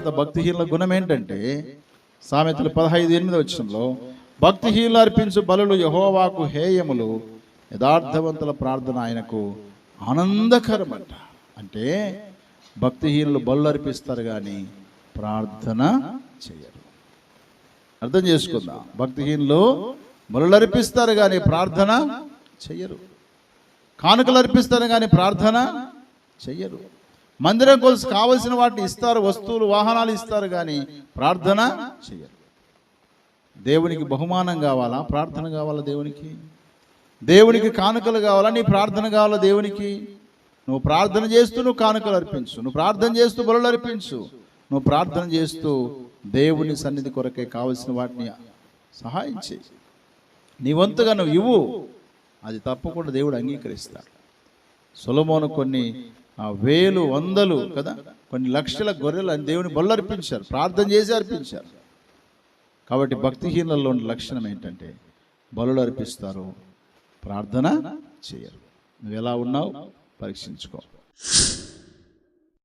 తర్వాత భక్తిహీనుల గుణం ఏంటంటే సామెతలు పదహైదు ఎనిమిది వచ్చంలో భక్తిహీనులు అర్పించు బలులు యహోవాకు హేయములు యథార్థవంతుల ప్రార్థన ఆయనకు ఆనందకరమంట. అంటే భక్తిహీనులు బలు అర్పిస్తారు కానీ ప్రార్థన చేయరు. అర్థం చేసుకుందాం. భక్తిహీనులు బలు అర్పిస్తారు కానీ ప్రార్థన చెయ్యరు కానుకలు అర్పిస్తారు కానీ ప్రార్థన చెయ్యరు మందిరం కోసం కావలసిన వాటిని ఇస్తారు వస్తువులు వాహనాలు ఇస్తారు కానీ ప్రార్థన చెయ్యరు. దేవునికి బహుమానం కావాలా? ప్రార్థన కావాలా దేవునికి? దేవునికి కానుకలు కావాలా? నీ ప్రార్థన కావాలా దేవునికి? నువ్వు ప్రార్థన చేస్తూ నువ్వు కానుకలు అర్పించు. నువ్వు ప్రార్థన చేస్తూ బలులు అర్పించు. నువ్వు ప్రార్థన చేస్తూ దేవుని సన్నిధి కొరకే కావలసిన వాటిని సహాయం చేయి నీ వంతుగా నువ్వు ఇవ్వు. అది తప్పకుండా దేవుడు అంగీకరిస్తాడు. సొలమోను కొన్ని ఆ, వేలు వందలు కదా? కొన్ని లక్షల గొర్రెలు దేవుని బళ్ళు అర్పించారు ప్రార్థన చేసి అర్పించారు. కాబట్టి భక్తిహీనల్లో ఉన్న లక్షణం ఏంటంటే బలులు అర్పిస్తారు ప్రార్థన చేయరు. నువ్వు ఎలా ఉన్నావు? పరీక్షించుకో.